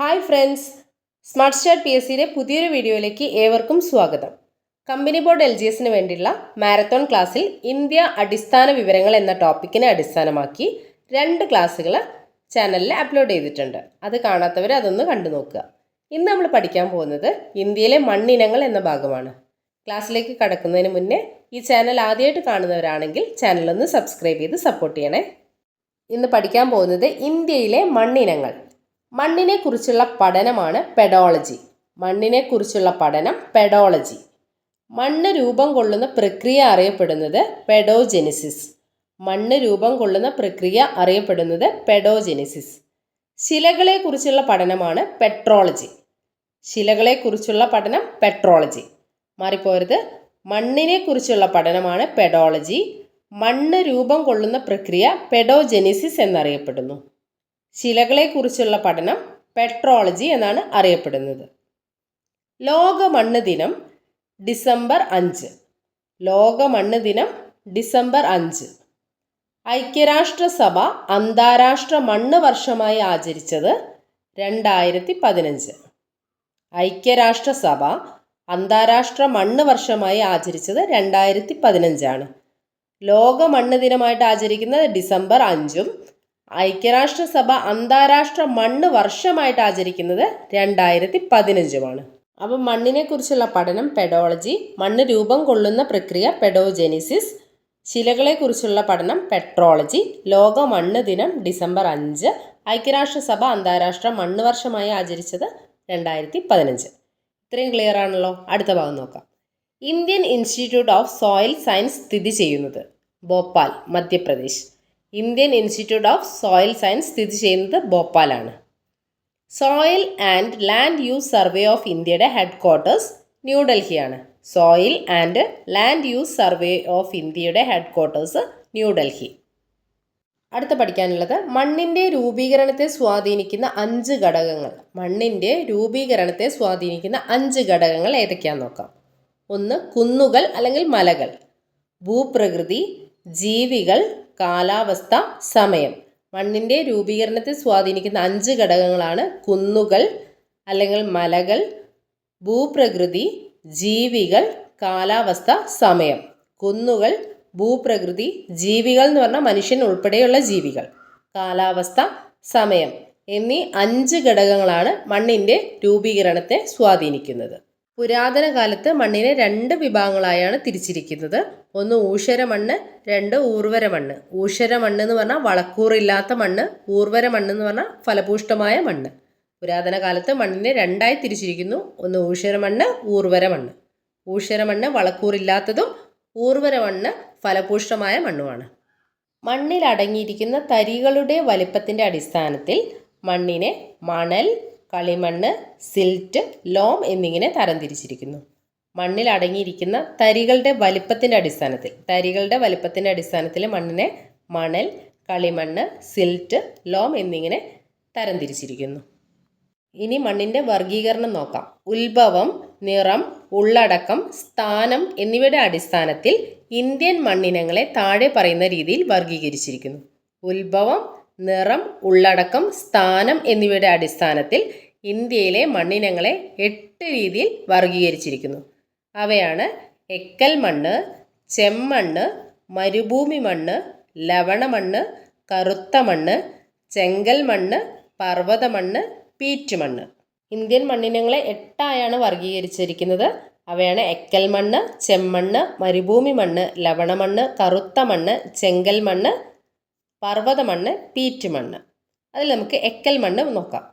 Hi friends smart start P S സിയിലെ പുതിയൊരു വീഡിയോയിലേക്ക് ഏവർക്കും സ്വാഗതം. കമ്പനി ബോർഡ് എൽ ജി എസിന് വേണ്ടിയുള്ള മാരത്തോൺ ക്ലാസ്സിൽ ഇന്ത്യ അടിസ്ഥാന വിവരങ്ങൾ എന്ന ടോപ്പിക്കിനെ അടിസ്ഥാനമാക്കി രണ്ട് ക്ലാസ്സുകൾ ചാനലിൽ അപ്ലോഡ് ചെയ്തിട്ടുണ്ട്. അത് കാണാത്തവർ അതൊന്ന് കണ്ടു നോക്കുക. ഇന്ന് നമ്മൾ പഠിക്കാൻ പോകുന്നത് ഇന്ത്യയിലെ മണ്ണിനങ്ങൾ എന്ന ഭാഗമാണ്. ക്ലാസ്സിലേക്ക് കടക്കുന്നതിന് മുന്നേ ഈ ചാനൽ ആദ്യമായിട്ട് കാണുന്നവരാണെങ്കിൽ ചാനലൊന്ന് സബ്സ്ക്രൈബ് ചെയ്ത് സപ്പോർട്ട് ചെയ്യണേ. ഇന്ന് പഠിക്കാൻ പോകുന്നത് ഇന്ത്യയിലെ മണ്ണിനങ്ങൾ. മണ്ണിനെ കുറിച്ചുള്ള പഠനമാണ് പെഡോളജി മണ്ണിനെ കുറിച്ചുള്ള പഠനം പെഡോളജി മണ്ണ് രൂപം കൊള്ളുന്ന പ്രക്രിയ അറിയപ്പെടുന്നത് പെഡോജെനിസിസ് മണ്ണ് രൂപം കൊള്ളുന്ന പ്രക്രിയ അറിയപ്പെടുന്നത് പെഡോജെനിസിസ് ശിലകളെ കുറിച്ചുള്ള പഠനമാണ് പെട്രോളജി ശിലകളെ കുറിച്ചുള്ള പഠനം പെട്രോളജി മാറിപ്പോരുത്. മണ്ണിനെ കുറിച്ചുള്ള പഠനമാണ് പെഡോളജി മണ്ണ് രൂപം കൊള്ളുന്ന പ്രക്രിയ പെഡോജെനിസിസ് എന്നറിയപ്പെടുന്നു. ശിലകളെക്കുറിച്ചുള്ള പഠനം പെട്രോളജി എന്നാണ് അറിയപ്പെടുന്നത്. ലോക മണ്ണ് ദിനം ഡിസംബർ അഞ്ച്. ലോക മണ്ണ് ദിനം ഡിസംബർ അഞ്ച്. ഐക്യരാഷ്ട്രസഭ അന്താരാഷ്ട്ര മണ്ണ് വർഷമായി ആചരിച്ചത് രണ്ടായിരത്തി പതിനഞ്ച് ഐക്യരാഷ്ട്രസഭ അന്താരാഷ്ട്ര മണ്ണ് വർഷമായി ആചരിച്ചത് രണ്ടായിരത്തി പതിനഞ്ചാണ് ലോക മണ്ണ് ദിനമായിട്ട് ആചരിക്കുന്നത് ഡിസംബർ അഞ്ചും ഐക്യരാഷ്ട്രസഭ അന്താരാഷ്ട്ര മണ്ണ് വർഷമായിട്ട് ആചരിക്കുന്നത് രണ്ടായിരത്തി പതിനഞ്ചുമാണ് അപ്പം മണ്ണിനെ കുറിച്ചുള്ള പഠനം പെഡോളജി മണ്ണ് രൂപം കൊള്ളുന്ന പ്രക്രിയ പെഡോജെനിസിസ് ശിലകളെക്കുറിച്ചുള്ള പഠനം പെട്രോളജി ലോക മണ്ണ് ദിനം ഡിസംബർ അഞ്ച് ഐക്യരാഷ്ട്രസഭ അന്താരാഷ്ട്ര മണ്ണ് വർഷമായി ആചരിച്ചത് രണ്ടായിരത്തി പതിനഞ്ച് ഇത്രയും ക്ലിയർ ആണല്ലോ? അടുത്ത ഭാഗം നോക്കാം. Indian institute of soil science സ്ഥിതി ചെയ്യുന്നത് Bhopal Madhya Pradesh. Indian institute of soil science സ്ഥിതി ചെയ്യുന്നത് ഭോപ്പാലാണ്. Soil and land use survey of ഇന്ത്യയുടെ headquarters ന്യൂഡൽഹിയാണ്. Soil and land use survey of ഇന്ത്യയുടെ ഹെഡ് ക്വാർട്ടേഴ്സ് ന്യൂഡൽഹി. അടുത്ത പഠിക്കാനുള്ളത് മണ്ണിന്റെ രൂപീകരണത്തെ സ്വാധീനിക്കുന്ന അഞ്ച് ഘടകങ്ങൾ. മണ്ണിന്റെ രൂപീകരണത്തെ സ്വാധീനിക്കുന്ന അഞ്ച് ഘടകങ്ങൾ ഏതൊക്കെയാണെന്ന് നോക്കാം. ഒന്ന് കുന്നുകൾ അല്ലെങ്കിൽ മലകൾ. ഭൂപ്രകൃതി ജീവികൾ കാലാവസ്ഥ സമയം. മണ്ണിന്റെ രൂപീകരണത്തെ സ്വാധീനിക്കുന്ന അഞ്ച് ഘടകങ്ങളാണ് കുന്നുകൾ അല്ലെങ്കിൽ മലകൾ ഭൂപ്രകൃതി ജീവികൾ കാലാവസ്ഥ സമയം. കുന്നുകൾ ഭൂപ്രകൃതി ജീവികൾ എന്ന് പറഞ്ഞാൽ മനുഷ്യൻ ഉൾപ്പെടെയുള്ള ജീവികൾ. കാലാവസ്ഥ സമയം എന്നീ അഞ്ച് ഘടകങ്ങളാണ് മണ്ണിന്റെ രൂപീകരണത്തെ സ്വാധീനിക്കുന്നത്. പുരാതന കാലത്ത് മണ്ണിനെ രണ്ട് വിഭാഗങ്ങളായാണ് തിരിച്ചിരിക്കുന്നത്. ഒന്ന് ഊഷര മണ്ണ് രണ്ട് ഊർവര മണ്ണ് ഊഷര മണ്ണ് എന്ന് പറഞ്ഞാൽ വളക്കൂറില്ലാത്ത മണ്ണ് ഊർവര മണ്ണ് എന്ന് പറഞ്ഞാൽ ഫലപുഷ്ടമായ മണ്ണ്. പുരാതന കാലത്ത് മണ്ണിനെ രണ്ടായി തിരിച്ചിരിക്കുന്നു. ഒന്ന് ഊഷര മണ്ണ് ഊർവര മണ്ണ് ഊഷര മണ്ണ് വളക്കൂറില്ലാത്തതും ഊർവര മണ്ണ് ഫലപുഷ്ടമായ മണ്ണുമാണ്. മണ്ണിൽ അടങ്ങിയിരിക്കുന്ന തരികളുടെ വലിപ്പത്തിന്റെ അടിസ്ഥാനത്തിൽ മണ്ണിനെ മണൽ കളിമണ്ണ് സിൽറ്റ് ലോം എന്നിങ്ങനെ തരംതിരിച്ചിരിക്കുന്നു. മണ്ണിൽ അടങ്ങിയിരിക്കുന്ന തരികളുടെ വലിപ്പത്തിന്റെ അടിസ്ഥാനത്തിൽ തരികളുടെ വലിപ്പത്തിന്റെ അടിസ്ഥാനത്തിൽ മണ്ണിനെ മണൽ കളിമണ്ണ് സിൽറ്റ് ലോം എന്നിങ്ങനെ തരംതിരിച്ചിരിക്കുന്നു. ഇനി മണ്ണിന്റെ വർഗീകരണം നോക്കാം. ഉത്ഭവം നിറം ഉള്ളടക്കം സ്ഥാനം എന്നിവയുടെ അടിസ്ഥാനത്തിൽ ഇന്ത്യൻ മണ്ണിനങ്ങളെ താഴെ പറയുന്ന രീതിയിൽ വർഗീകരിച്ചിരിക്കുന്നു ഉത്ഭവം നിറം ഉള്ളടക്കം സ്ഥാനം എന്നിവയുടെ അടിസ്ഥാനത്തിൽ ഇന്ത്യയിലെ മണ്ണിനങ്ങളെ എട്ട് രീതിയിൽ വർഗീകരിച്ചിരിക്കുന്നു അവയാണ് എക്കൽ മണ്ണ് ചെമ്മണ്ണ് മരുഭൂമി മണ്ണ് ലവണമണ്ണ് കറുത്ത മണ്ണ് ചെങ്കൽ മണ്ണ് പർവത മണ്ണ് പീറ്റ് മണ്ണ്. ഇന്ത്യൻ മണ്ണിനങ്ങളെ എട്ടായാണ് വർഗീകരിച്ചിരിക്കുന്നത് അവയാണ് എക്കൽ മണ്ണ് ചെമ്മണ്ണ് മരുഭൂമി മണ്ണ് ലവണമണ്ണ് കറുത്ത മണ്ണ് ചെങ്കൽ മണ്ണ് പർവത മണ്ണ് പീറ്റ് മണ്ണ് അതിൽ നമുക്ക് എക്കൽ മണ്ണ് നോക്കാം.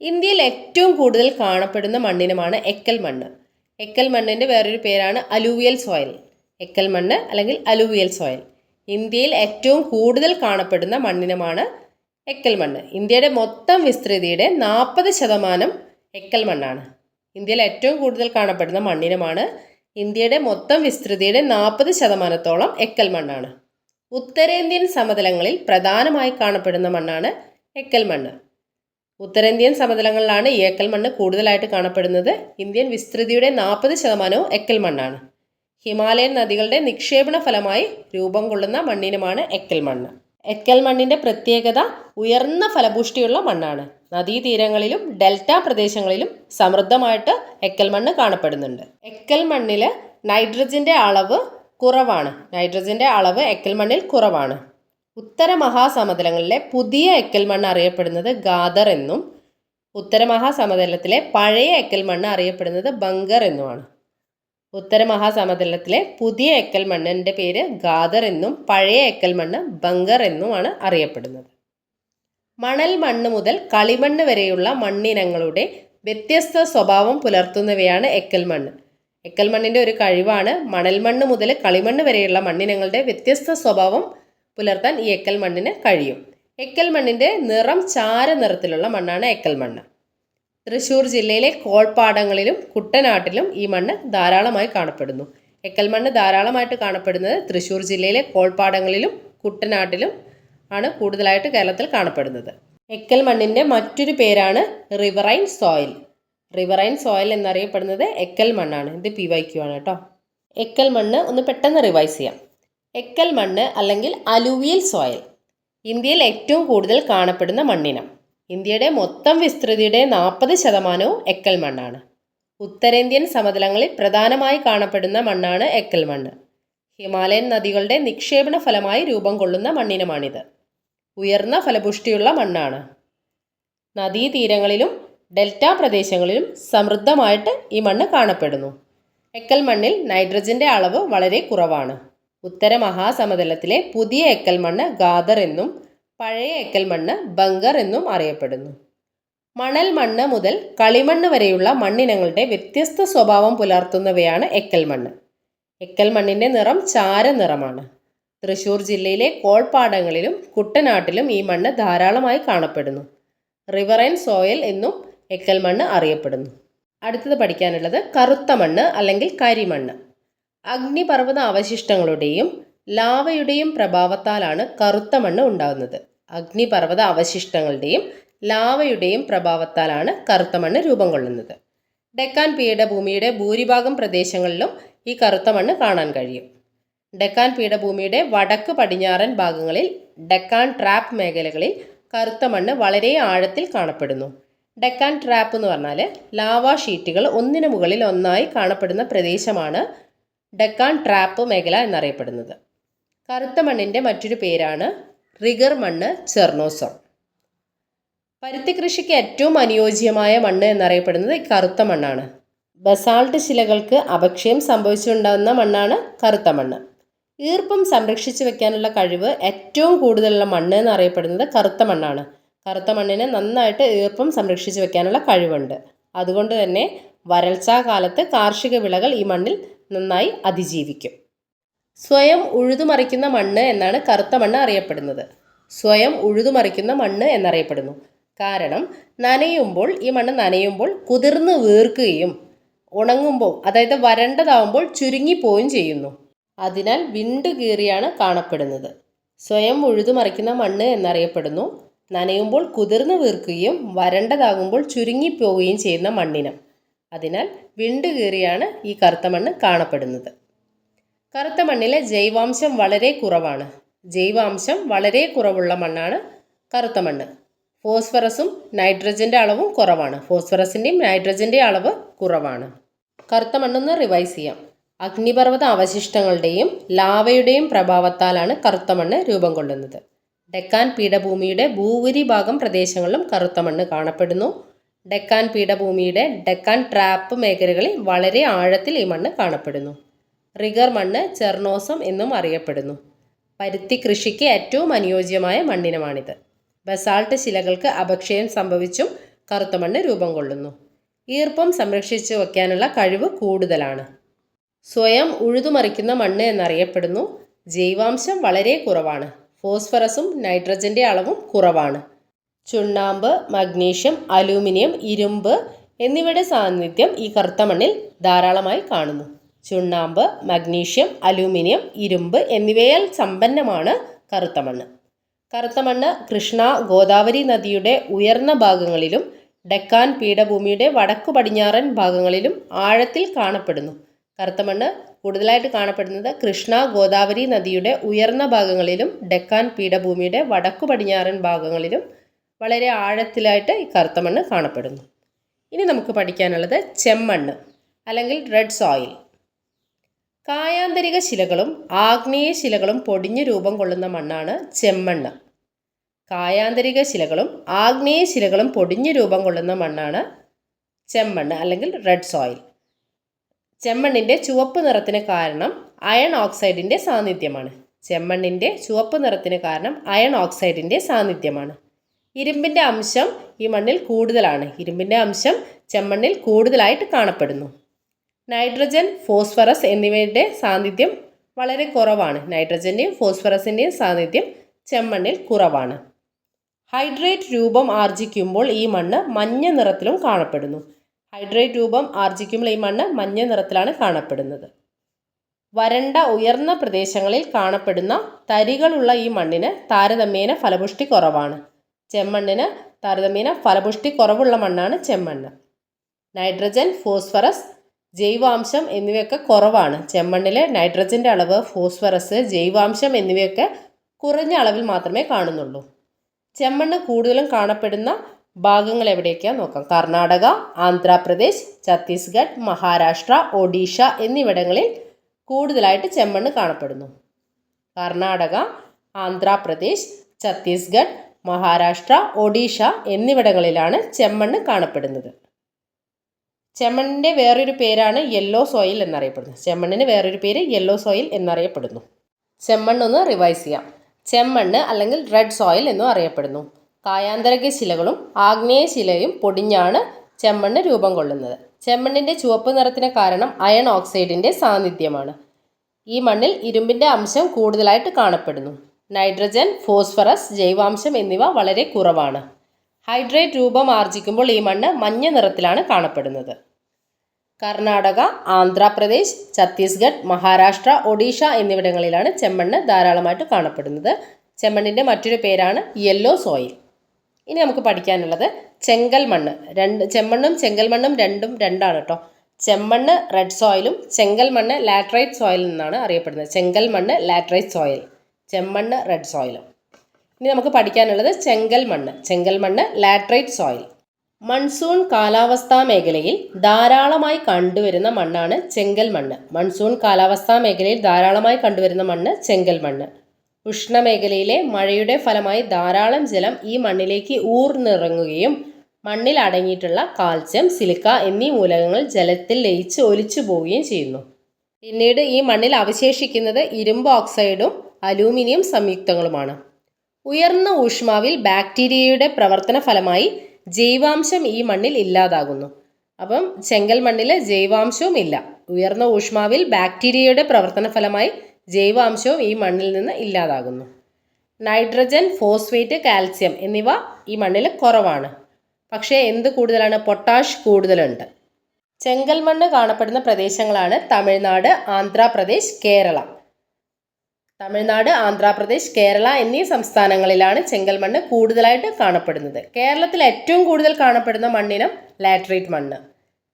ഇന്ത്യയിൽ ഏറ്റവും കൂടുതൽ കാണപ്പെടുന്ന മണ്ണിനമാണ് എക്കൽ മണ്ണ്. എക്കൽ മണ്ണിന്റെ വേറൊരു പേരാണ് അലൂവിയൽ സോയിൽ. എക്കൽ മണ്ണ് അല്ലെങ്കിൽ അലൂവിയൽ സോയിൽ. ഇന്ത്യയിൽ ഏറ്റവും കൂടുതൽ കാണപ്പെടുന്ന മണ്ണിനമാണ് എക്കൽ മണ്ണ്. ഇന്ത്യയുടെ മൊത്തം വിസ്തൃതിയുടെ നാൽപ്പത് ശതമാനം എക്കൽ മണ്ണാണ്. ഇന്ത്യയിൽ ഏറ്റവും കൂടുതൽ കാണപ്പെടുന്ന മണ്ണിനമാണ് ഇന്ത്യയുടെ മൊത്തം വിസ്തൃതിയുടെ നാൽപ്പത് ശതമാനത്തോളം എക്കൽ മണ്ണാണ്. ഉത്തരേന്ത്യൻ സമതലങ്ങളിൽ പ്രധാനമായി കാണപ്പെടുന്ന മണ്ണാണ് എക്കൽ മണ്ണ്. ഉത്തരേന്ത്യൻ സമതലങ്ങളിലാണ് ഈ എക്കൽ മണ്ണ് കൂടുതലായിട്ട് കാണപ്പെടുന്നത്. ഇന്ത്യൻ വിസ്തൃതിയുടെ നാൽപ്പത് ശതമാനവും എക്കൽ മണ്ണാണ്. ഹിമാലയൻ നദികളുടെ നിക്ഷേപണ ഫലമായി രൂപം കൊള്ളുന്ന മണ്ണിനുമാണ് എക്കൽ മണ്ണ്. എക്കൽ മണ്ണിന്റെ പ്രത്യേകത ഉയർന്ന ഫലപുഷ്ടിയുള്ള മണ്ണാണ്. നദീതീരങ്ങളിലും ഡെൽറ്റ പ്രദേശങ്ങളിലും സമൃദ്ധമായിട്ട് എക്കൽ മണ്ണ് കാണപ്പെടുന്നുണ്ട്. എക്കൽ മണ്ണിൽ നൈട്രജന്റെ അളവ് കുറവാണ്. നൈട്രജന്റെ അളവ് എക്കൽ മണ്ണിൽ കുറവാണ്. ഉത്തര മഹാസമതലങ്ങളിലെ പുതിയ എക്കൽ മണ്ണ് അറിയപ്പെടുന്നത് ഗാദർ എന്നും ഉത്തര മഹാസമതലത്തിലെ പഴയ എക്കൽ മണ്ണ് അറിയപ്പെടുന്നത് ബങ്കർ എന്നുമാണ്. ഉത്തര മഹാസമതലത്തിലെ പുതിയ എക്കൽ മണ്ണിന്റെ പേര് ഗാദർ എന്നും പഴയ എക്കൽ മണ്ണ് ബങ്കർ എന്നുമാണ് അറിയപ്പെടുന്നത്. മണൽ മണ്ണ് മുതൽ കളിമണ്ണ് വരെയുള്ള മണ്ണിനങ്ങളുടെ വ്യത്യസ്ത സ്വഭാവം പുലർത്തുന്നവയാണ് എക്കൽ മണ്ണ്. എക്കൽ മണ്ണിന്റെ ഒരു കഴിവാണ്. മണൽ മണ്ണ് മുതൽ കളിമണ്ണ് വരെയുള്ള മണ്ണിനങ്ങളുടെ വ്യത്യസ്ത സ്വഭാവം പുലർത്താൻ ഈ എക്കൽ മണ്ണിന് കഴിയും. എക്കൽ മണ്ണിന്റെ നിറം ചാര നിറത്തിലുള്ള മണ്ണാണ് എക്കൽ മണ്ണ് തൃശ്ശൂർ ജില്ലയിലെ കോൾപ്പാടങ്ങളിലും കുട്ടനാട്ടിലും ഈ മണ്ണ് ധാരാളമായി കാണപ്പെടുന്നു. എക്കൽ മണ്ണ് ധാരാളമായിട്ട് കാണപ്പെടുന്നത് തൃശ്ശൂർ ജില്ലയിലെ കോൾപ്പാടങ്ങളിലും കുട്ടനാട്ടിലും ആണ് കൂടുതലായിട്ട് കേരളത്തിൽ കാണപ്പെടുന്നത്. എക്കൽ മണ്ണിന്റെ മറ്റൊരു പേരാണ് റിവറൈൻ സോയിൽ. റിവറൈൻ സോയിൽ എന്നറിയപ്പെടുന്നത് എക്കൽ മണ്ണാണ്. ഇത് പി വൈ ക്യു ആണ് കേട്ടോ എക്കൽ മണ്ണ് ഒന്ന് പെട്ടെന്ന് റിവൈസ് ചെയ്യാം. എക്കൽ മണ്ണ് അല്ലെങ്കിൽ അലുവിയൽ സോയിൽ ഇന്ത്യയിൽ ഏറ്റവും കൂടുതൽ കാണപ്പെടുന്ന മണ്ണിനം. ഇന്ത്യയുടെ മൊത്തം വിസ്തൃതിയുടെ നാൽപ്പത് ശതമാനവും എക്കൽ മണ്ണാണ്. ഉത്തരേന്ത്യൻ സമതലങ്ങളിൽ പ്രധാനമായി കാണപ്പെടുന്ന മണ്ണാണ് എക്കൽ മണ്ണ്. ഹിമാലയൻ നദികളുടെ നിക്ഷേപണ ഫലമായി രൂപം കൊള്ളുന്ന മണ്ണിനമാണിത്. ഉയർന്ന ഫലപുഷ്ടിയുള്ള മണ്ണാണ്. നദീതീരങ്ങളിലും ഡെൽറ്റ പ്രദേശങ്ങളിലും സമൃദ്ധമായിട്ട് ഈ മണ്ണ് കാണപ്പെടുന്നു. എക്കൽ മണ്ണിൽ നൈട്രജന്റെ അളവ് വളരെ കുറവാണ്. ഉത്തര മഹാസമതലത്തിലെ പുതിയ എക്കൽ മണ്ണ് ഗാദർ എന്നും പഴയ എക്കൽ മണ്ണ് ബങ്കർ എന്നും അറിയപ്പെടുന്നു. മണൽ മണ്ണ് മുതൽ കളിമണ്ണ് വരെയുള്ള മണ്ണിനങ്ങളുടെ വ്യത്യസ്ത സ്വഭാവം പുലർത്തുന്നവയാണ് എക്കൽ മണ്ണ്. എക്കൽ മണ്ണിന്റെ നിറം ചാര നിറമാണ്. തൃശ്ശൂർ ജില്ലയിലെ കോൾപ്പാടങ്ങളിലും കുട്ടനാട്ടിലും ഈ മണ്ണ് ധാരാളമായി കാണപ്പെടുന്നു. റിവറൈൻ സോയിൽ എന്നും എക്കൽ മണ്ണ് അറിയപ്പെടുന്നു. അടുത്തത് പഠിക്കാനുള്ളത് കറുത്ത മണ്ണ് അല്ലെങ്കിൽ കരിമണ്ണ് അഗ്നിപർവത അവശിഷ്ടങ്ങളുടെയും ലാവയുടെയും പ്രഭാവത്താലാണ് കറുത്ത മണ്ണ് ഉണ്ടാകുന്നത്. അഗ്നിപർവത അവശിഷ്ടങ്ങളുടെയും ലാവയുടെയും പ്രഭാവത്താലാണ് കറുത്ത മണ്ണ് രൂപം കൊള്ളുന്നത്. ഡെക്കാൻ പീഠഭൂമിയുടെ ഭൂരിഭാഗം പ്രദേശങ്ങളിലും ഈ കറുത്ത മണ്ണ് കാണാൻ കഴിയും. ഡെക്കാൻ പീഠഭൂമിയുടെ വടക്ക് പടിഞ്ഞാറൻ ഭാഗങ്ങളിൽ ഡെക്കാൻ ട്രാപ്പ് മേഖലകളിൽ കറുത്ത മണ്ണ് വളരെ ആഴത്തിൽ കാണപ്പെടുന്നു. ഡെക്കാൻ ട്രാപ്പ് എന്ന് പറഞ്ഞാൽ ലാവാ ഷീറ്റുകൾ ഒന്നിനു മുകളിൽ ഒന്നായി കാണപ്പെടുന്ന പ്രദേശമാണ് ഡെക്കാൻ ട്രാപ്പ് മേഖല എന്നറിയപ്പെടുന്നത്. കറുത്ത മണ്ണിന്റെ മറ്റൊരു പേരാണ് റിഗർ മണ്ണ് ചെർണോസം. പരുത്തി കൃഷിക്ക് ഏറ്റവും അനുയോജ്യമായ മണ്ണ് എന്നറിയപ്പെടുന്നത് കറുത്ത മണ്ണാണ്. ബസാൾട്ട് ശിലകൾക്ക് അപക്ഷയം സംഭവിച്ചുണ്ടാകുന്ന മണ്ണാണ് കറുത്ത മണ്ണ്. ഈർപ്പം സംരക്ഷിച്ചു വെക്കാനുള്ള കഴിവ് ഏറ്റവും കൂടുതലുള്ള മണ്ണ് എന്നറിയപ്പെടുന്നത് കറുത്ത മണ്ണാണ്. കറുത്ത മണ്ണിന് നന്നായിട്ട് ഈർപ്പം സംരക്ഷിച്ചു വെക്കാനുള്ള കഴിവുണ്ട്. അതുകൊണ്ട് തന്നെ വരൾച്ചാ കാലത്ത് കാർഷിക വിളകൾ ഈ മണ്ണിൽ നന്നായി അതിജീവിക്കും. സ്വയം ഉഴുതുമറിക്കുന്ന മണ്ണ് എന്നാണ് കറുത്ത മണ്ണ് അറിയപ്പെടുന്നത്. സ്വയം ഉഴുതുമറിക്കുന്ന മണ്ണ് എന്നറിയപ്പെടുന്നു. കാരണം നനയുമ്പോൾ ഈ മണ്ണ് നനയുമ്പോൾ കുതിർന്ന് വീർക്കുകയും ഉണങ്ങുമ്പോൾ അതായത് വരണ്ടതാവുമ്പോൾ ചുരുങ്ങിപ്പോവുകയും ചെയ്യുന്നു. അതിനാൽ വിണ്ടു കീറിയാണ് കാണപ്പെടുന്നത്. സ്വയം ഉഴുതുമറിക്കുന്ന മണ്ണ് എന്നറിയപ്പെടുന്നു. നനയുമ്പോൾ കുതിർന്നു വീർക്കുകയും വരണ്ടതാകുമ്പോൾ ചുരുങ്ങിപ്പോവുകയും ചെയ്യുന്ന മണ്ണിനം. അതിനാൽ വിണ്ട് കീറിയാണ് ഈ കറുത്ത മണ്ണ് കാണപ്പെടുന്നത്. കറുത്ത മണ്ണിലെ ജൈവാംശം വളരെ കുറവാണ്. ജൈവാംശം വളരെ കുറവുള്ള മണ്ണാണ് കറുത്ത മണ്ണ്. ഫോസ്ഫറസും നൈട്രജന്റെ അളവും കുറവാണ്. ഫോസ്ഫറസിന്റെയും നൈട്രജന്റെയും അളവ് കുറവാണ്. കറുത്ത മണ്ണൊന്ന് റിവൈസ് ചെയ്യാം. അഗ്നിപർവത അവശിഷ്ടങ്ങളുടെയും ലാവയുടെയും പ്രഭാവത്താലാണ് കറുത്ത മണ്ണ് രൂപം കൊള്ളുന്നത്. ഡെക്കാൻ പീഠഭൂമിയുടെ ഭൂരിഭാഗം പ്രദേശങ്ങളിലും കറുത്ത മണ്ണ് കാണപ്പെടുന്നു. ഡെക്കാൻ പീഠഭൂമിയുടെ ഡെക്കാൻ ട്രാപ്പ് മേഖലകളിൽ വളരെ ആഴത്തിൽ ഈ മണ്ണ് കാണപ്പെടുന്നു. റിഗർ മണ്ണ് ചെർണോസം എന്നും അറിയപ്പെടുന്നു. പരുത്തി കൃഷിക്ക് ഏറ്റവും അനുയോജ്യമായ മണ്ണിനമാണിത്. ബസാൾട്ട് ശിലകൾക്ക് അപക്ഷയം സംഭവിച്ചും കറുത്ത മണ്ണ് രൂപം കൊള്ളുന്നു. ഈർപ്പം സംരക്ഷിച്ചു വയ്ക്കാനുള്ള കഴിവ് കൂടുതലാണ്. സ്വയം ഉഴുതുമറിക്കുന്ന മണ്ണ് എന്നറിയപ്പെടുന്നു. ജൈവാംശം വളരെ കുറവാണ്. ഫോസ്ഫറസും നൈട്രജന്റെ അളവും കുറവാണ്. ചുണ്ണാമ്പ് മഗ്നീഷ്യം അലൂമിനിയം ഇരുമ്പ് എന്നിവയുടെ സാന്നിധ്യം ഈ കറുത്ത മണ്ണിൽ ധാരാളമായി കാണുന്നു. ചുണ്ണാമ്പ് മഗ്നീഷ്യം അലൂമിനിയം ഇരുമ്പ് എന്നിവയാൽ സമ്പന്നമാണ് കറുത്ത മണ്ണ്. കറുത്ത മണ്ണ് കൃഷ്ണ ഗോദാവരി നദിയുടെ ഉയർന്ന ഭാഗങ്ങളിലും ഡെക്കാൻ പീഠഭൂമിയുടെ വടക്കു പടിഞ്ഞാറൻ ഭാഗങ്ങളിലും ആഴത്തിൽ കാണപ്പെടുന്നു. കറുത്ത മണ്ണ് കൂടുതലായിട്ട് കാണപ്പെടുന്നത് കൃഷ്ണ ഗോദാവരി നദിയുടെ ഉയർന്ന ഭാഗങ്ങളിലും ഡെക്കാൻ പീഠഭൂമിയുടെ വടക്കു പടിഞ്ഞാറൻ ഭാഗങ്ങളിലും വളരെ ആഴത്തിലായിട്ട് ഈ കറുത്ത മണ്ണ് കാണപ്പെടുന്നു. ഇനി നമുക്ക് പഠിക്കാനുള്ളത് ചെമ്മണ്ണ് അല്ലെങ്കിൽ റെഡ് സോയിൽ. കായാന്തരിക ശിലകളും ആഗ്നേയ ശിലകളും പൊടിഞ്ഞു രൂപം കൊള്ളുന്ന മണ്ണാണ് ചെമ്മണ്ണ്. കായാന്തരിക ശിലകളും ആഗ്നേയ ശിലകളും പൊടിഞ്ഞു രൂപം കൊള്ളുന്ന മണ്ണാണ് ചെമ്മണ്ണ് അല്ലെങ്കിൽ റെഡ് സോയിൽ. ചെമ്മണ്ണിന്റെ ചുവപ്പ് നിറത്തിന് കാരണം അയൺ ഓക്സൈഡിന്റെ സാന്നിധ്യമാണ്. ചെമ്മണ്ണിന്റെ ചുവപ്പ് നിറത്തിന് കാരണം അയൺ ഓക്സൈഡിന്റെ സാന്നിധ്യമാണ്. ഇരുമ്പിന്റെ അംശം ഈ മണ്ണിൽ കൂടുതലാണ്. ഇരുമ്പിന്റെ അംശം ചെമ്മണ്ണിൽ കൂടുതലായിട്ട് കാണപ്പെടുന്നു. നൈട്രജൻ ഫോസ്ഫറസ് എന്നിവയുടെ സാന്നിധ്യം വളരെ കുറവാണ്. നൈട്രജന്റെയും ഫോസ്ഫറസിന്റെയും സാന്നിധ്യം ചെമ്മണ്ണിൽ കുറവാണ്. ഹൈഡ്രേറ്റ് രൂപം ആർജിക്കുമ്പോൾ ഈ മണ്ണ് മഞ്ഞ നിറത്തിലും കാണപ്പെടുന്നു. ഹൈഡ്രേറ്റ് രൂപം ആർജിക്കുമ്പോൾ ഈ മണ്ണ് മഞ്ഞ നിറത്തിലാണ് കാണപ്പെടുന്നത്. വരണ്ട ഉയർന്ന പ്രദേശങ്ങളിൽ കാണപ്പെടുന്ന തരികളുള്ള ഈ മണ്ണിന് താരതമ്യേന ഫലപുഷ്ടി കുറവാണ്. ചെമ്മണ്ണിന് താരതമ്യേന ഫലപുഷ്ടി കുറവുള്ള മണ്ണാണ് ചെമ്മണ്ണ്. നൈട്രജൻ ഫോസ്ഫറസ് ജൈവാംശം എന്നിവയൊക്കെ കുറവാണ്. ചെമ്മണ്ണിലെ നൈട്രജന്റെ അളവ് ഫോസ്ഫറസ് ജൈവാംശം എന്നിവയൊക്കെ കുറഞ്ഞ അളവിൽ മാത്രമേ കാണുന്നുള്ളൂ. ചെമ്മണ്ണ് കൂടുതലും കാണപ്പെടുന്ന ഭാഗങ്ങൾ എവിടെയൊക്കെയാണ് നോക്കാം. കർണാടക ആന്ധ്രാപ്രദേശ് ഛത്തീസ്ഗഡ് മഹാരാഷ്ട്ര ഒഡീഷ എന്നിവിടങ്ങളിൽ കൂടുതലായിട്ട് ചെമ്മണ്ണ് കാണപ്പെടുന്നു. കർണാടക ആന്ധ്രാപ്രദേശ് ഛത്തീസ്ഗഡ് മഹാരാഷ്ട്ര ഒഡീഷ എന്നിവിടങ്ങളിലാണ് ചെമ്മണ്ണ് കാണപ്പെടുന്നത്. ചെമ്മണ്ണിന്റെ വേറൊരു പേരാണ് യെല്ലോ സോയിൽ എന്നറിയപ്പെടുന്നത്. ചെമ്മണ്ണിന് വേറൊരു പേര് യെല്ലോ സോയിൽ എന്നറിയപ്പെടുന്നു. ചെമ്മണ്ണൊന്ന് റിവൈസ് ചെയ്യാം. ചെമ്മണ്ണ് അല്ലെങ്കിൽ റെഡ് സോയിൽ എന്നും അറിയപ്പെടുന്നു. കായാന്തരക ശിലകളും ആഗ്നേയ ശിലയും പൊടിഞ്ഞാണ് ചെമ്മണ്ണ് രൂപം കൊള്ളുന്നത്. ചെമ്മണ്ണിന്റെ ചുവപ്പ് നിറത്തിന് കാരണം അയൺ ഓക്സൈഡിന്റെ സാന്നിധ്യമാണ്. ഈ മണ്ണിൽ ഇരുമ്പിന്റെ അംശം കൂടുതലായിട്ട് കാണപ്പെടുന്നു. നൈട്രജൻ ഫോസ്ഫറസ് ജൈവാംശം എന്നിവ വളരെ കുറവാണ്. ഹൈഡ്രേറ്റ് രൂപം ആർജിക്കുമ്പോൾ ഈ മണ്ണ് മഞ്ഞ നിറത്തിലാണ് കാണപ്പെടുന്നത്. കർണാടക ആന്ധ്രാപ്രദേശ് ഛത്തീസ്ഗഡ് മഹാരാഷ്ട്ര ഒഡീഷ എന്നിവിടങ്ങളിലാണ് ചെമ്മണ്ണ് ധാരാളമായിട്ട് കാണപ്പെടുന്നത്. ചെമ്മണ്ണിന്റെ മറ്റൊരു പേരാണ് യെല്ലോ സോയിൽ. ഇനി നമുക്ക് പഠിക്കാനുള്ളത് ചെങ്കൽ മണ്ണ്. രണ്ട് ചെമ്മണ്ണും ചെങ്കൽ മണ്ണും രണ്ടും രണ്ടാണ് കേട്ടോ ചെമ്മണ്ണ് റെഡ് സോയിലും ചെങ്കൽ മണ്ണ് ലാറ്ററൈറ്റ് സോയിൽ എന്നാണ് അറിയപ്പെടുന്നത്. ചെങ്കൽ മണ്ണ് ലാറ്ററൈറ്റ് സോയിൽ ചെമ്മണ്ണ് റെഡ് സോയിലും ഇനി നമുക്ക് പഠിക്കാനുള്ളത് ചെങ്കൽ മണ്ണ്. ചെങ്കൽ മണ്ണ് ലാറ്ററൈറ്റ് സോയിൽ മൺസൂൺ കാലാവസ്ഥാ മേഖലയിൽ ധാരാളമായി കണ്ടുവരുന്ന മണ്ണാണ് ചെങ്കൽ മണ്ണ്. മൺസൂൺ കാലാവസ്ഥാ മേഖലയിൽ ധാരാളമായി കണ്ടുവരുന്ന മണ്ണ് ചെങ്കൽ മണ്ണ്. ഉഷ്ണമേഖലയിലെ മഴയുടെ ഫലമായി ധാരാളം ജലം ഈ മണ്ണിലേക്ക് ഊർന്നിറങ്ങുകയും മണ്ണിൽ അടങ്ങിയിട്ടുള്ള കാൽസ്യം സിലിക്ക എന്നീ മൂലകങ്ങൾ ജലത്തിൽ ലയിച്ച് ഒലിച്ചു പോവുകയും ചെയ്യുന്നു. പിന്നീട് ഈ മണ്ണിൽ അവശേഷിക്കുന്നത് ഇരുമ്പ് ഓക്സൈഡും അലൂമിനിയം സംയുക്തങ്ങളുമാണ്. ഉയർന്ന ഊഷ്മാവിൽ ബാക്ടീരിയയുടെ പ്രവർത്തന ഫലമായി ജൈവാംശം ഈ മണ്ണിൽ ഇല്ലാതാകുന്നു. അപ്പം ചെങ്കൽ മണ്ണിൽ ജൈവാംശവും ഇല്ല ഉയർന്ന ഊഷ്മാവിൽ ബാക്ടീരിയയുടെ പ്രവർത്തന ഫലമായി ജൈവാംശവും ഈ മണ്ണിൽ നിന്ന് ഇല്ലാതാകുന്നു. നൈട്രജൻ ഫോസ്ഫേറ്റ് കാൽസ്യം എന്നിവ ഈ മണ്ണിൽ കുറവാണ്. പക്ഷേ എന്ത് കൂടുതലാണ്? പൊട്ടാഷ് കൂടുതലുണ്ട്. ചെങ്കൽ മണ്ണ് കാണപ്പെടുന്ന പ്രദേശങ്ങളാണ് തമിഴ്നാട് ആന്ധ്രാപ്രദേശ് കേരള. തമിഴ്നാട് ആന്ധ്രാപ്രദേശ് കേരള എന്നീ സംസ്ഥാനങ്ങളിലാണ് ചെങ്കൽ മണ്ണ് കൂടുതലായിട്ട് കാണപ്പെടുന്നത്. കേരളത്തിൽ ഏറ്റവും കൂടുതൽ കാണപ്പെടുന്ന മണ്ണിനം ലാറ്ററൈറ്റ് മണ്ണ്.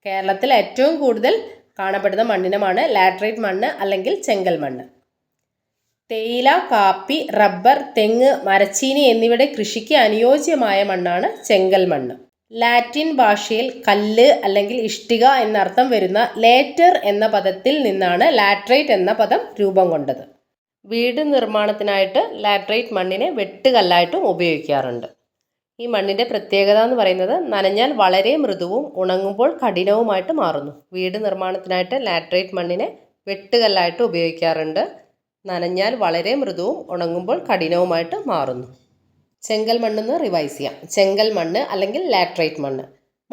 കേരളത്തിൽ ഏറ്റവും കൂടുതൽ കാണപ്പെടുന്ന മണ്ണിനമാണ് ലാറ്ററൈറ്റ് മണ്ണ് അല്ലെങ്കിൽ ചെങ്കൽ മണ്ണ് തേയില കാപ്പി റബ്ബർ തെങ്ങ് മരച്ചീനി എന്നിവയുടെ കൃഷിക്ക് അനുയോജ്യമായ മണ്ണാണ് ചെങ്കൽ മണ്ണ്. ലാറ്റിൻ ഭാഷയിൽ കല്ല് അല്ലെങ്കിൽ ഇഷ്ടിക എന്നർത്ഥം വരുന്ന ലേറ്റർ എന്ന പദത്തിൽ നിന്നാണ് ലാറ്ററൈറ്റ് എന്ന പദം രൂപം കൊണ്ടത്. വീട് നിർമ്മാണത്തിനായിട്ട് ലാറ്ററൈറ്റ് മണ്ണിനെ വെട്ടുകല്ലായിട്ടും ഉപയോഗിക്കാറുണ്ട്. ഈ മണ്ണിന്റെ പ്രത്യേകത എന്ന് പറയുന്നത് നനഞ്ഞാൽ വളരെ മൃദുവും ഉണങ്ങുമ്പോൾ കഠിനവുമായിട്ട് മാറുന്നു. വീട് നിർമ്മാണത്തിനായിട്ട് ലാറ്ററൈറ്റ് മണ്ണിനെ വെട്ടുകല്ലായിട്ട് ഉപയോഗിക്കാറുണ്ട്. നനഞ്ഞാൽ വളരെ മൃദുവും ഉണങ്ങുമ്പോൾ കഠിനവുമായിട്ട് മാറുന്നു. ചെങ്കൽ മണ്ണെന്ന് റിവൈസ് ചെയ്യാം. ചെങ്കൽ മണ്ണ് അല്ലെങ്കിൽ ലാട്രൈറ്റ് മണ്ണ്.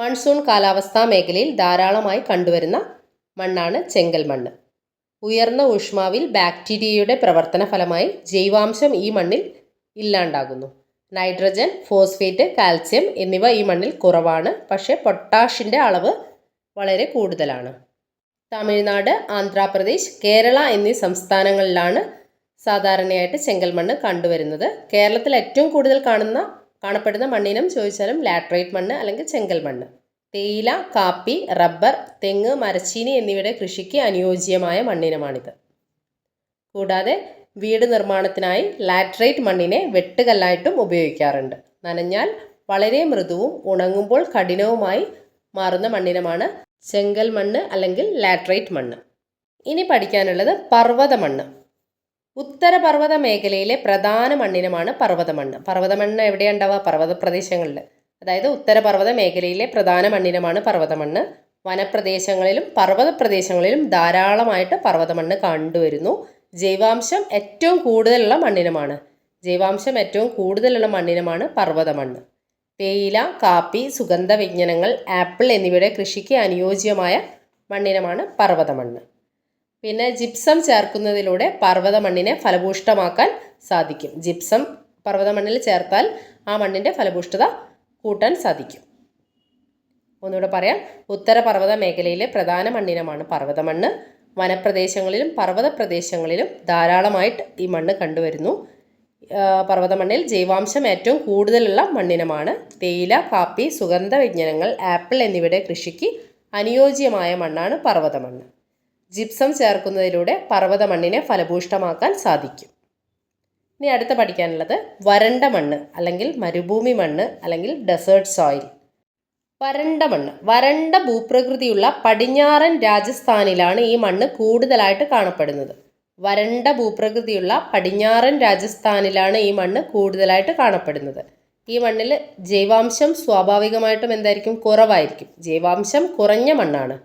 മൺസൂൺ കാലാവസ്ഥാ മേഖലയിൽ ധാരാളമായി കണ്ടുവരുന്ന മണ്ണാണ് ചെങ്കൽ മണ്ണ്. ഉയർന്ന ഊഷ്മാവിൽ ബാക്ടീരിയയുടെ പ്രവർത്തന ഫലമായി ജൈവാംശം ഈ മണ്ണിൽ ഇല്ലാണ്ടാകുന്നു. നൈട്രജൻ ഫോസ്ഫേറ്റ് കാൽസ്യം എന്നിവ ഈ മണ്ണിൽ കുറവാണ്. പക്ഷേ പൊട്ടാഷിന്റെ അളവ് വളരെ കൂടുതലാണ്. തമിഴ്നാട് ആന്ധ്രാപ്രദേശ് കേരള എന്നീ സംസ്ഥാനങ്ങളിലാണ് സാധാരണയായിട്ട് ചെങ്കൽ മണ്ണ് കണ്ടുവരുന്നത്. കേരളത്തിൽ ഏറ്റവും കൂടുതൽ കാണുന്ന കാണപ്പെടുന്ന മണ്ണിനും ചോദിച്ചാലും ലാറ്ററൈറ്റ് മണ്ണ് അല്ലെങ്കിൽ ചെങ്കൽ മണ്ണ്. തേയില കാപ്പി റബ്ബർ തെങ്ങ് മരച്ചീനി എന്നിവയുടെ കൃഷിക്ക് അനുയോജ്യമായ മണ്ണിനമാണിത്. കൂടാതെ വീട് നിർമ്മാണത്തിനായി ലാറ്ററൈറ്റ് മണ്ണിനെ വെട്ടുകല്ലായിട്ടും ഉപയോഗിക്കാറുണ്ട്. നനഞ്ഞാൽ വളരെ മൃദുവും ഉണങ്ങുമ്പോൾ കഠിനവുമായി മാറുന്ന മണ്ണിനമാണ് ചെങ്കൽ മണ്ണ് അല്ലെങ്കിൽ ലാട്രൈറ്റ് മണ്ണ്. ഇനി പഠിക്കാനുള്ളത് പർവത മണ്ണ്. ഉത്തരപർവത മേഖലയിലെ പ്രധാന മണ്ണിനമാണ് പർവത മണ്ണ്. പർവത മണ്ണ് എവിടെയുണ്ടാവുക? പർവത പ്രദേശങ്ങളിൽ. അതായത് ഉത്തരപർവത മേഖലയിലെ പ്രധാന മണ്ണിനമാണ് പർവത മണ്ണ്. വനപ്രദേശങ്ങളിലും പർവത പ്രദേശങ്ങളിലും ധാരാളമായിട്ട് പർവത മണ്ണ് കണ്ടുവരുന്നു. ജൈവാംശം ഏറ്റവും കൂടുതലുള്ള മണ്ണിനമാണ്. ജൈവാംശം ഏറ്റവും കൂടുതലുള്ള മണ്ണിനമാണ് പർവത മണ്ണ്. തേയില കാപ്പി സുഗന്ധ വ്യഞ്ജനങ്ങൾ ആപ്പിൾ എന്നിവയുടെ കൃഷിക്ക് അനുയോജ്യമായ മണ്ണിനമാണ് പർവത മണ്ണ് പിന്നെ ജിപ്സം ചേർക്കുന്നതിലൂടെ പർവത മണ്ണിനെ ഫലഭൂഷ്ടമാക്കാൻ സാധിക്കും. ജിപ്സം പർവത മണ്ണിൽ ചേർത്താൽ ആ മണ്ണിന്റെ ഫലഭൂഷ്ടത കൂട്ടാൻ സാധിക്കും. ഒന്നുകൂടെ പറയാം. ഉത്തരപർവത മേഖലയിലെ പ്രധാന മണ്ണിനമാണ് പർവത മണ്ണ് വനപ്രദേശങ്ങളിലും പർവത പ്രദേശങ്ങളിലും ധാരാളമായിട്ട് ഈ മണ്ണ് കണ്ടുവരുന്നു. പർവത മണ്ണിൽ ജൈവാംശം ഏറ്റവും കൂടുതലുള്ള മണ്ണിനമാണ്. തേയില കാപ്പി സുഗന്ധ വ്യഞ്ജനങ്ങൾ ആപ്പിൾ എന്നിവയുടെ കൃഷിക്ക് അനുയോജ്യമായ മണ്ണാണ് പർവത മണ്ണ് ജിപ്സം ചേർക്കുന്നതിലൂടെ പർവത മണ്ണിനെ ഫലഭൂഷ്ടമാക്കാൻ സാധിക്കും. ഇനി അടുത്ത പഠിക്കാനുള്ളത് വരണ്ട മണ്ണ് അല്ലെങ്കിൽ മരുഭൂമി മണ്ണ് അല്ലെങ്കിൽ ഡെസേർട്ട് സോയിൽ വരണ്ട മണ്ണ് വരണ്ട ഭൂപ്രകൃതിയുള്ള പടിഞ്ഞാറൻ രാജസ്ഥാനിലാണ് ഈ മണ്ണ് കൂടുതലായിട്ട് കാണപ്പെടുന്നത്. വരണ്ട ഭൂപ്രകൃതിയുള്ള പടിഞ്ഞാറൻ രാജസ്ഥാനിലാണ് ഈ മണ്ണ് കൂടുതലായിട്ട് കാണപ്പെടുന്നത്. ഈ മണ്ണിൽ ജൈവാംശം സ്വാഭാവികമായിട്ടും എന്തായിരിക്കും? കുറവായിരിക്കും. ജൈവാംശം കുറഞ്ഞ മണ്ണാണ്.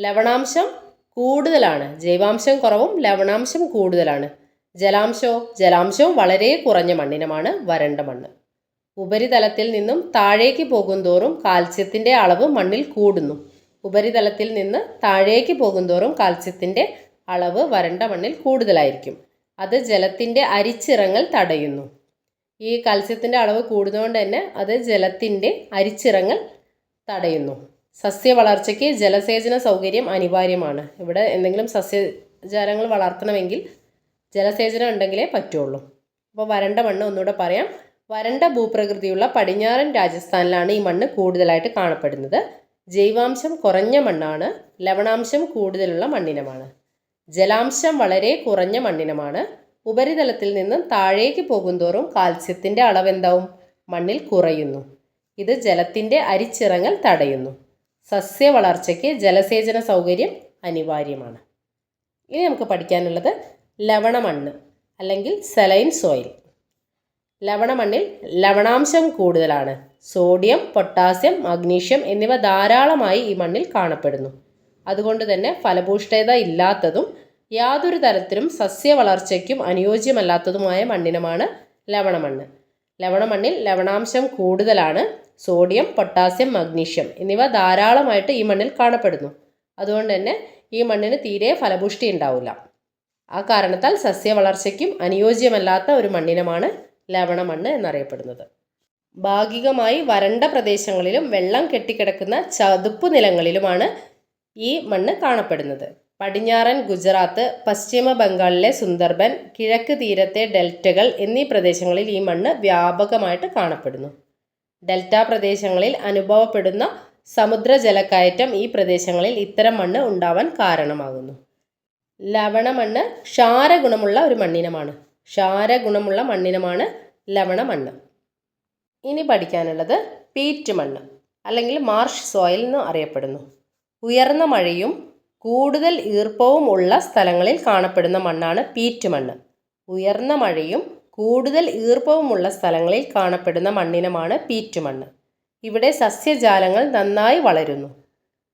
ലവണാംശം കൂടുതലാണ്. ജൈവാംശം കുറവും ലവണാംശം കൂടുതലാണ്. ജലാംശവും ജലാംശവും വളരെ കുറഞ്ഞ മണ്ണിനമാണ് വരണ്ട മണ്ണ്. ഉപരിതലത്തിൽ നിന്നും താഴേക്ക് പോകുന്തോറും കാൽസ്യത്തിന്റെ അളവ് മണ്ണിൽ കൂടുന്നു. ഉപരിതലത്തിൽ നിന്ന് താഴേക്ക് പോകുന്തോറും കാൽസ്യത്തിന്റെ അളവ് വരണ്ട മണ്ണിൽ കൂടുതലായിരിക്കും. അത് ജലത്തിന്റെ അരിച്ചിറങ്ങൽ തടയുന്നു. ഈ കാൽസ്യത്തിന്റെ അളവ് കൂടുന്നതുകൊണ്ട് തന്നെ അത് ജലത്തിന്റെ അരിച്ചിറങ്ങൽ തടയുന്നു. സസ്യ വളർച്ചയ്ക്ക് ജലസേചന സൗകര്യം അനിവാര്യമാണ്. ഇവിടെ എന്തെങ്കിലും സസ്യജാലങ്ങൾ വളർത്തണമെങ്കിൽ ജലസേചനം ഉണ്ടെങ്കിലേ പറ്റുള്ളൂ. അപ്പോൾ വരണ്ട മണ്ണ് ഒന്നുകൂടെ പറയാം. വരണ്ട ഭൂപ്രകൃതിയുള്ള പടിഞ്ഞാറൻ രാജസ്ഥാനിലാണ് ഈ മണ്ണ് കൂടുതലായിട്ട് കാണപ്പെടുന്നത്. ജൈവാംശം കുറഞ്ഞ മണ്ണാണ്. ലവണാംശം കൂടുതലുള്ള മണ്ണിനമാണ്. ജലാംശം വളരെ കുറഞ്ഞ മണ്ണിനമാണ്. ഉപരിതലത്തിൽ നിന്നും താഴേക്ക് പോകുന്തോറും കാൽസ്യത്തിന്റെ അളവ് എന്താവും മണ്ണിൽ കുറയുന്നു. ഇത് ജലത്തിന്റെ അരിച്ചിറങ്ങൽ തടയുന്നു. സസ്യ വളർച്ചയ്ക്ക് ജലസേചന സൗകര്യം അനിവാര്യമാണ്. ഇനി നമുക്ക് പഠിക്കാനുള്ളത് ലവണമണ്ണ് അല്ലെങ്കിൽ സെലൈൻ സോയിൽ ലവണമണ്ണിൽ ലവണാംശം കൂടുതലാണ്. സോഡിയം പൊട്ടാസ്യം മഗ്നീഷ്യം എന്നിവ ധാരാളമായി ഈ മണ്ണിൽ കാണപ്പെടുന്നു. അതുകൊണ്ട് തന്നെ ഫലഭൂഷ്ഠത ഇല്ലാത്തതും യാതൊരു തരത്തിലും സസ്യ വളർച്ചയ്ക്കും അനുയോജ്യമല്ലാത്തതുമായ മണ്ണിനമാണ് ലവണമണ്ണ്. ലവണമണ്ണിൽ ലവണാംശം കൂടുതലാണ് സോഡിയം പൊട്ടാസ്യം മഗ്നീഷ്യം എന്നിവ ധാരാളമായിട്ട് ഈ മണ്ണിൽ കാണപ്പെടുന്നു. അതുകൊണ്ട് തന്നെ ഈ മണ്ണിന് തീരെ ഫലപുഷ്ടി ഉണ്ടാവില്ല. ആ കാരണത്താൽ സസ്യ വളർച്ചയ്ക്കും അനുയോജ്യമല്ലാത്ത ഒരു മണ്ണിനമാണ് ലവണമണ്ണ് എന്നറിയപ്പെടുന്നത്. ഭാഗികമായി വരണ്ട പ്രദേശങ്ങളിലും വെള്ളം കെട്ടിക്കിടക്കുന്ന ചതുപ്പ് നിലങ്ങളിലുമാണ് ഈ മണ്ണ് കാണപ്പെടുന്നത്. പടിഞ്ഞാറൻ ഗുജറാത്ത് പശ്ചിമ ബംഗാളിലെ സുന്ദർബൻ കിഴക്ക് തീരത്തെ ഡെൽറ്റകൾ എന്നീ പ്രദേശങ്ങളിൽ ഈ മണ്ണ് വ്യാപകമായിട്ട് കാണപ്പെടുന്നു. ഡെൽറ്റ പ്രദേശങ്ങളിൽ അനുഭവപ്പെടുന്ന സമുദ്ര ജലക്കയറ്റം ഈ പ്രദേശങ്ങളിൽ ഇത്തരം മണ്ണ് ഉണ്ടാവാൻ കാരണമാകുന്നു. ലവണമണ്ണ് ക്ഷാരഗുണമുള്ള ഒരു മണ്ണിനമാണ്. ക്ഷാരഗുണമുള്ള മണ്ണിനമാണ് ലവണമണ്ണ് ഇനി പഠിക്കാനുള്ളത് പീറ്റ് മണ്ണ് അല്ലെങ്കിൽ മാർഷ് സോയിൽ എന്ന് അറിയപ്പെടുന്നു. ഉയർന്ന മഴയും കൂടുതൽ ഈർപ്പവും ഉള്ള സ്ഥലങ്ങളിൽ കാണപ്പെടുന്ന മണ്ണാണ് പീറ്റ് മണ്ണ് ഉയർന്ന മഴയും കൂടുതൽ ഈർപ്പവുമുള്ള സ്ഥലങ്ങളിൽ കാണപ്പെടുന്ന മണ്ണിനമാണ് പീറ്റ് മണ്ണ് ഇവിടെ സസ്യജാലങ്ങൾ നന്നായി വളരുന്നു.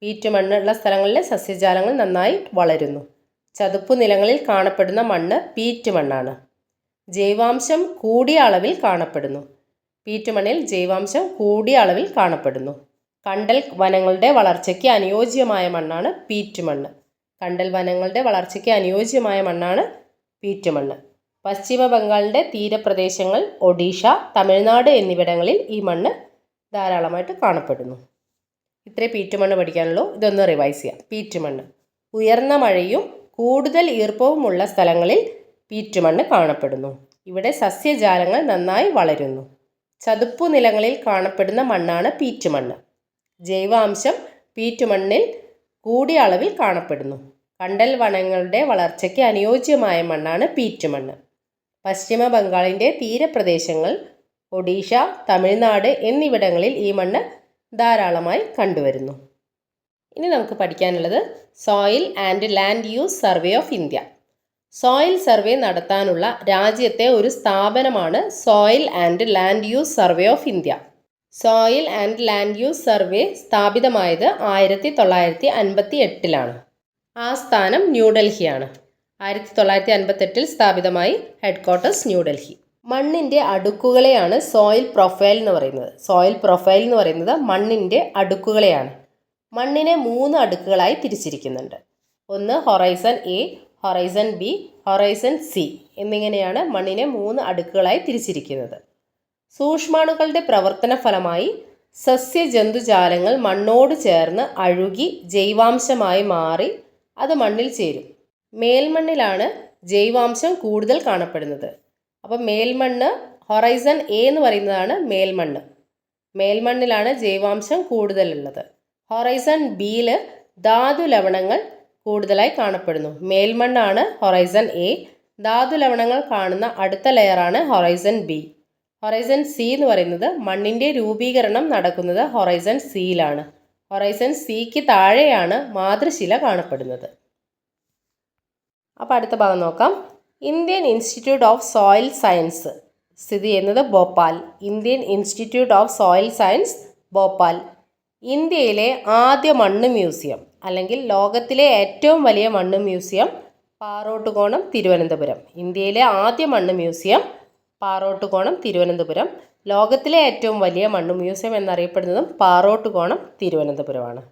പീറ്റ് മണ്ണുള്ള സ്ഥലങ്ങളിലെ സസ്യജാലങ്ങൾ നന്നായി വളരുന്നു. ചതുപ്പ് നിലങ്ങളിൽ കാണപ്പെടുന്ന മണ്ണ് പീറ്റ് മണ്ണാണ് ജൈവാംശം കൂടിയ അളവിൽ കാണപ്പെടുന്നു. പീറ്റ് മണ്ണിൽ ജൈവാംശം കൂടിയ അളവിൽ കാണപ്പെടുന്നു. കണ്ടൽ വനങ്ങളുടെ വളർച്ചയ്ക്ക് അനുയോജ്യമായ മണ്ണാണ് പീറ്റ് മണ്ണ് കണ്ടൽ വനങ്ങളുടെ വളർച്ചയ്ക്ക് അനുയോജ്യമായ മണ്ണാണ് പീറ്റ് മണ്ണ് പശ്ചിമ ബംഗാളിന്റെ തീരപ്രദേശങ്ങൾ ഒഡീഷ തമിഴ്നാട് എന്നിവിടങ്ങളിൽ ഈ മണ്ണ് ധാരാളമായിട്ട് കാണപ്പെടുന്നു. ഇത്രേ പീറ്റ് മണ്ണ് പഠിക്കാനുള്ളൂ. ഇതൊന്ന് റിവൈസ് ചെയ്യാം. പീറ്റ് മണ്ണ് ഉയർന്ന മഴയും കൂടുതൽ ഈർപ്പവുമുള്ള സ്ഥലങ്ങളിൽ പീറ്റ് മണ്ണ് കാണപ്പെടുന്നു. ഇവിടെ സസ്യജാലങ്ങൾ നന്നായി വളരുന്നു. ചതുപ്പു നിലങ്ങളിൽ കാണപ്പെടുന്ന മണ്ണാണ് പീറ്റ് മണ്ണ് ജൈവാംശം പീറ്റ് മണ്ണിൽ കൂടിയ അളവിൽ കാണപ്പെടുന്നു. കണ്ടൽ വനങ്ങളുടെ വളർച്ചയ്ക്ക് അനുയോജ്യമായ മണ്ണാണ് പീറ്റ് മണ്ണ് പശ്ചിമ ബംഗാളിന്റെ തീരപ്രദേശങ്ങൾ ഒഡീഷ തമിഴ്നാട് എന്നിവിടങ്ങളിൽ ഈ മണ്ണ് ധാരാളമായി കണ്ടുവരുന്നു. ഇനി നമുക്ക് പഠിക്കാനുള്ളത് soil and land use survey of India soil survey നടത്താനുള്ള രാജ്യത്തെ ഒരു സ്ഥാപനമാണ് soil and land use survey of India soil and land use survey സ്ഥാപിതമായത് ആയിരത്തി തൊള്ളായിരത്തി അൻപത്തി എട്ടിലാണ് ആസ്ഥാനം ന്യൂഡൽഹിയാണ് ആയിരത്തി തൊള്ളായിരത്തി അൻപത്തെട്ടിൽ സ്ഥാപിതമായി ഹെഡ്ക്വാർട്ടേഴ്സ് ന്യൂഡൽഹി മണ്ണിന്റെ അടുക്കുകളെയാണ് സോയിൽ പ്രൊഫൈൽ എന്ന് പറയുന്നത്. സോയിൽ പ്രൊഫൈൽ എന്ന് പറയുന്നത് മണ്ണിന്റെ അടുക്കുകളെയാണ്. മണ്ണിനെ മൂന്ന് അടുക്കുകളായി തിരിച്ചിരിക്കുന്നുണ്ട്. ഒന്ന് horizon A horizon B horizon C എന്നിങ്ങനെയാണ് മണ്ണിനെ മൂന്ന് അടുക്കുകളായി തിരിച്ചിരിക്കുന്നത്. സൂക്ഷ്മാണുക്കളുടെ പ്രവർത്തന ഫലമായി സസ്യജന്തുജാലങ്ങൾ മണ്ണോട് ചേർന്ന് അഴുകി ജൈവാംശമായി മാറി അത് മണ്ണിൽ ചേരും. മേൽമണ്ണിലാണ് ജൈവാംശം കൂടുതൽ കാണപ്പെടുന്നത്. അപ്പോൾ മേൽമണ്ണ് ഹൊറൈസൺ എ എന്ന് പറയുന്നതാണ് മേൽമണ്ണ്. മേൽമണ്ണിലാണ് ജൈവാംശം കൂടുതലുള്ളത്. ഹൊറൈസൺ ബിയിൽ ധാതു ലവണങ്ങൾ കൂടുതലായി കാണപ്പെടുന്നു. മേൽമണ്ണാണ് ഹൊറൈസൺ എ ധാതു ലവണങ്ങൾ കാണുന്ന അടുത്ത ലെയറാണ് ഹൊറൈസൺ ബി ഹൊറൈസൺ സി എന്ന് പറയുന്നത് മണ്ണിന്റെ രൂപീകരണം നടക്കുന്നത് ഹൊറൈസൺ സിയിലാണ് ഹൊറൈസൺ സിക്ക് താഴെയാണ് മാതൃശില കാണപ്പെടുന്നത്. അപ്പോൾ അടുത്ത ഭാഗം നോക്കാം. Indian Institute of Soil Science സ്ഥിതി ചെയ്യുന്നത് Bhopal. Indian Institute of Soil Science Bhopal. ഇന്ത്യയിലെ ആദ്യ മണ്ണ് മ്യൂസിയം അല്ലെങ്കിൽ ലോകത്തിലെ ഏറ്റവും വലിയ മണ്ണ് മ്യൂസിയം പാറോട്ടുകോണം തിരുവനന്തപുരം. ഇന്ത്യയിലെ ആദ്യ മണ്ണ് മ്യൂസിയം പാറോട്ടുകോണം തിരുവനന്തപുരം. ലോകത്തിലെ ഏറ്റവും വലിയ മണ്ണ് മ്യൂസിയം എന്നറിയപ്പെടുന്നതും Parottukonam തിരുവനന്തപുരമാണ്.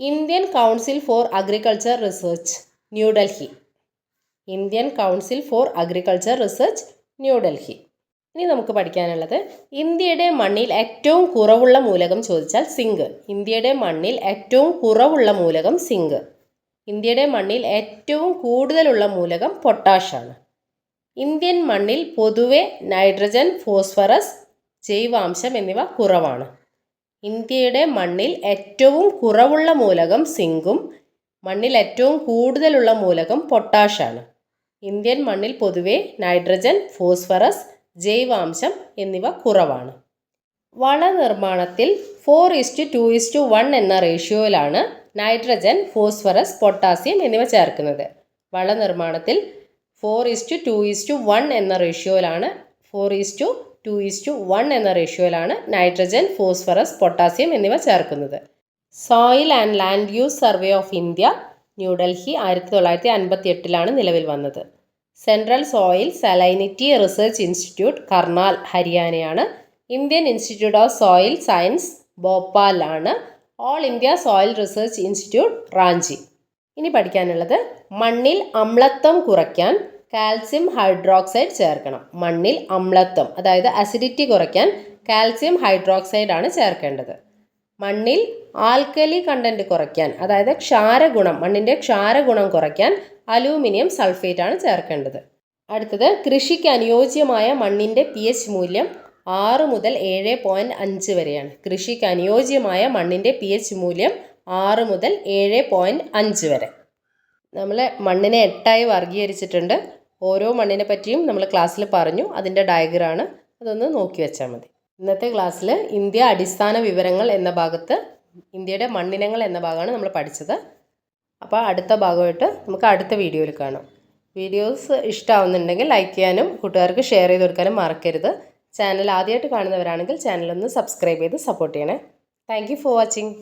Indian council for agriculture research New Delhi. Indian council for agriculture research New Delhi. ഇനി നമുക്ക് പഠിക്കാനുള്ളത് ഇന്ത്യയുടെ മണ്ണിൽ ഏറ്റവും കുറവുള്ള മൂലകം ചോദിച്ചാൽ സിങ്ക്. ഇന്ത്യയുടെ മണ്ണിൽ ഏറ്റവും കുറവുള്ള മൂലകം സിങ്ക്. ഇന്ത്യയുടെ മണ്ണിൽ ഏറ്റവും കൂടുതലുള്ള മൂലകം പൊട്ടാഷാണ്. ഇന്ത്യൻ മണ്ണിൽ പൊതുവെ നൈട്രജൻ ഫോസ്ഫറസ് ജൈവാംശം എന്നിവ കുറവാണ്. ഇന്ത്യയുടെ മണ്ണിൽ ഏറ്റവും കുറവുള്ള മൂലകം സിങ്കും മണ്ണിൽ ഏറ്റവും കൂടുതലുള്ള മൂലകം പൊട്ടാഷാണ്. ഇന്ത്യൻ മണ്ണിൽ പൊതുവെ നൈട്രജൻ ഫോസ്ഫറസ് ജൈവാംശം എന്നിവ കുറവാണ്. വളനിർമ്മാണത്തിൽ four is to two is to one എന്ന റേഷ്യോയിലാണ് നൈട്രജൻ ഫോസ്ഫറസ് പൊട്ടാസ്യം എന്നിവ ചേർക്കുന്നത്. വളനിർമ്മാണത്തിൽ four is to two is to one എന്ന റേഷ്യോയിലാണ്. Four is two is to one എന്ന റേഷ്യോയിലാണ് നൈട്രജൻ ഫോസ്ഫറസ് പൊട്ടാസ്യം എന്നിവ ചേർക്കുന്നത്. Soil and land use survey of India New Delhi ആയിരത്തി തൊള്ളായിരത്തി അൻപത്തി എട്ടിലാണ് നിലവിൽ വന്നത്. Central soil salinity research institute Karnal ഹരിയാനയാണ്. Indian institute of soil science ഭോപ്പാലാണ്. All India soil research institute Ranchi. ഇനി പഠിക്കാനുള്ളത് മണ്ണിൽ അമ്ലത്വം കുറയ്ക്കാൻ കാൽസ്യം ഹൈഡ്രോക്സൈഡ് ചേർക്കണം. മണ്ണിൽ അമ്ലത്വം അതായത് അസിഡിറ്റി കുറയ്ക്കാൻ കാൽസ്യം ഹൈഡ്രോക്സൈഡ് ആണ് ചേർക്കേണ്ടത്. മണ്ണിൽ ആൽക്കലി കണ്ടന്റ് കുറയ്ക്കാൻ അതായത് ക്ഷാരഗുണം മണ്ണിന്റെ ക്ഷാരഗുണം കുറയ്ക്കാൻ അലൂമിനിയം സൾഫേറ്റ് ആണ് ചേർക്കേണ്ടത്. അടുത്തത് കൃഷിക്ക് അനുയോജ്യമായ മണ്ണിന്റെ പി എച്ച് മൂല്യം ആറ് മുതൽ ഏഴ് പോയിന്റ് അഞ്ച് വരെയാണ്. കൃഷിക്ക് അനുയോജ്യമായ മണ്ണിന്റെ പി എച്ച് മൂല്യം ആറ് മുതൽ ഏഴ് പോയിന്റ് അഞ്ച് വരെ. നമ്മൾ മണ്ണിനെ എട്ടായി വർഗീകരിച്ചിട്ടുണ്ട് ഓരോ മണ്ണിനെ പറ്റിയും നമ്മൾ ക്ലാസ്സിൽ പറഞ്ഞു. അതിന്റെ ഡയഗ്രാണ് അതൊന്ന് നോക്കി വെച്ചാൽ മതി. ഇന്നത്തെ ക്ലാസ്സിൽ ഇന്ത്യ അടിസ്ഥാന വിവരങ്ങൾ എന്ന ഭാഗത്ത് ഇന്ത്യയുടെ മണ്ണിനങ്ങൾ എന്ന ഭാഗമാണ് നമ്മൾ പഠിച്ചത്. അപ്പോൾ അടുത്ത ഭാഗമായിട്ട് നമുക്ക് അടുത്ത വീഡിയോയിൽ കാണാം. വീഡിയോസ് ഇഷ്ടമാവുന്നുണ്ടെങ്കിൽ ലൈക്ക് ചെയ്യാനും കൂട്ടുകാർക്ക് ഷെയർ ചെയ്ത് കൊടുക്കാനും മറക്കരുത്. ചാനൽ ആദ്യമായിട്ട് കാണുന്നവരാണെങ്കിൽ ചാനലൊന്ന് സബ്സ്ക്രൈബ് ചെയ്ത് സപ്പോർട്ട് ചെയ്യണേ. Thank for watching